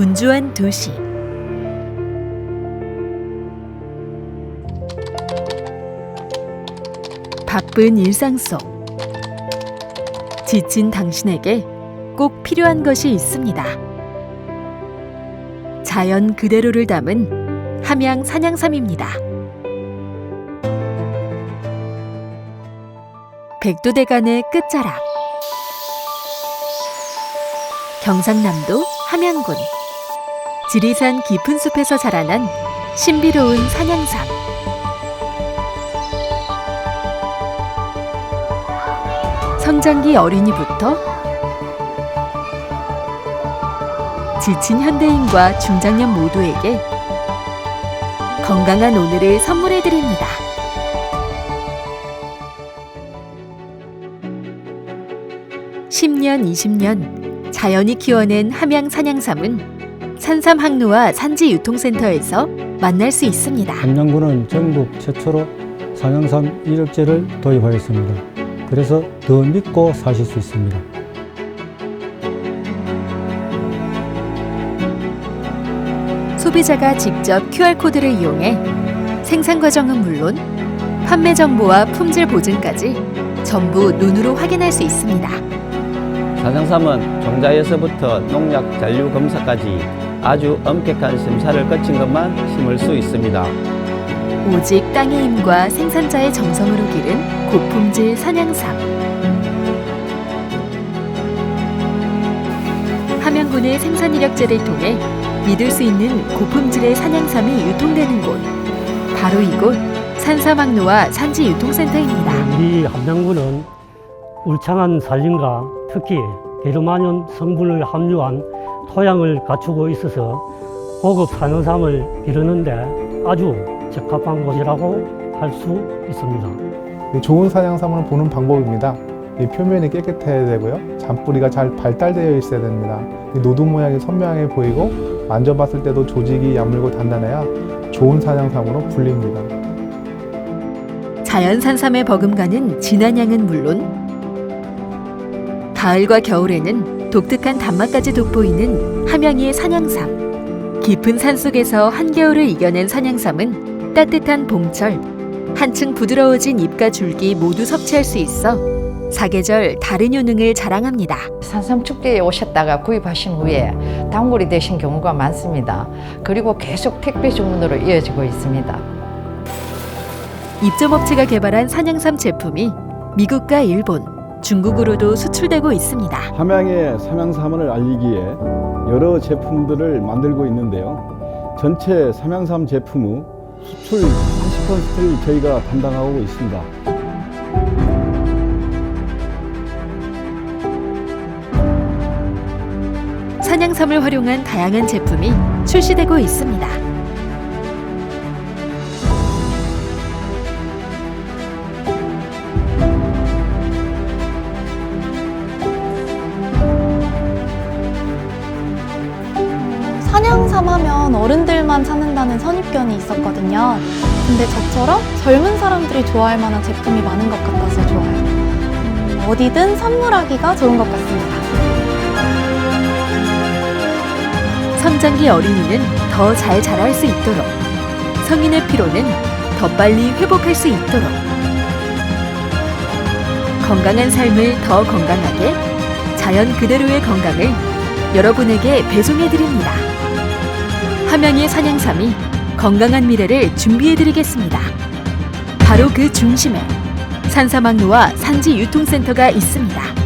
분주한 도시. 바쁜 일상 속 지친 당신에게 꼭 필요한 것이 있습니다. 자연 그대로를 담은 함양 산양삼입니다. 백두대간의 끝자락 경상남도 함양군 지리산 깊은 숲에서 자라난 신비로운 산양삼 성장기 어린이부터 지친 현대인과 중장년 모두에게 건강한 오늘을 선물해 드립니다. (10년) (20년) 자연이 키워낸 함양 산양삼은 산삼 항로와 산지 유통센터에서 만날 수 있습니다. 함양군은 전국 최초로 산양삼 이력제를 도입하였습니다. 그래서 더 믿고 사실 수 있습니다. 소비자가 직접 QR코드를 이용해 생산 과정은 물론 판매 정보와 품질 보증까지 전부 눈으로 확인할 수 있습니다. 산양삼은 종자에서부터 농약 잔류 검사까지 아주 엄격한 심사를 거친 것만 심을 수 있습니다. 오직 땅의 힘과 생산자의 정성으로 기른 고품질 산양삼. 함양군의 생산 이력제를 통해 믿을 수 있는 고품질의 산양삼이 유통되는 곳. 바로 이곳 산삼항로와 산지 유통센터입니다. 우리 함양군은 울창한 산림과 특히 게르마늄 성분을 함유한 토양을 갖추고 있어서 고급 산호삼을 기르는데 아주 적합한 곳이라고 할 수 있습니다. 이 좋은 산양삼을 보는 방법입니다. 이 표면이 깨끗해야 되고요. 잔뿌리가 잘 발달되어 있어야 됩니다. 이 노두 모양이 선명하게 보이고 만져봤을 때도 조직이 야물고 단단해야 좋은 산양삼으로 불립니다. 자연 산삼에 버금가는 진한 향은 물론 가을과 겨울에는 독특한 단맛까지 돋보이는 함양이의 산양삼. 깊은 산속에서 한겨울을 이겨낸 산양삼은 따뜻한 봄철 한층 부드러워진 잎과 줄기 모두 섭취할 수 있어 사계절 다른 효능을 자랑합니다. 산삼 축제에 오셨다가 구입하신 후에 단골이 되신 경우가 많습니다. 그리고 계속 택배 주문으로 이어지고 있습니다. 입점업체가 개발한 산양삼 제품이 미국과 일본, 중국으로도 수출되고 있습니다. 함양의 삼양삼을 알리기에 여러 제품들을 만들고 있는데요. 전체 삼양삼 제품 후 수출 80%를 저희가 담당하고 있습니다. 산양삼을 활용한 다양한 제품이 출시되고 있습니다. 어른들만 찾는다는 선입견이 있었거든요. 근데 저처럼 젊은 사람들이 좋아할 만한 제품이 많은 것 같아서 좋아요. 음, 어디든 선물하기가 좋은 것 같습니다. 성장기 어린이는 더 잘 자랄 수 있도록 성인의 피로는 더 빨리 회복할 수 있도록 건강한 삶을 더 건강하게 자연 그대로의 건강을 여러분에게 배송해 드립니다. 함양의 산양삼이 건강한 미래를 준비해 드리겠습니다. 바로 그 중심에 산사망로와 산지 유통센터가 있습니다.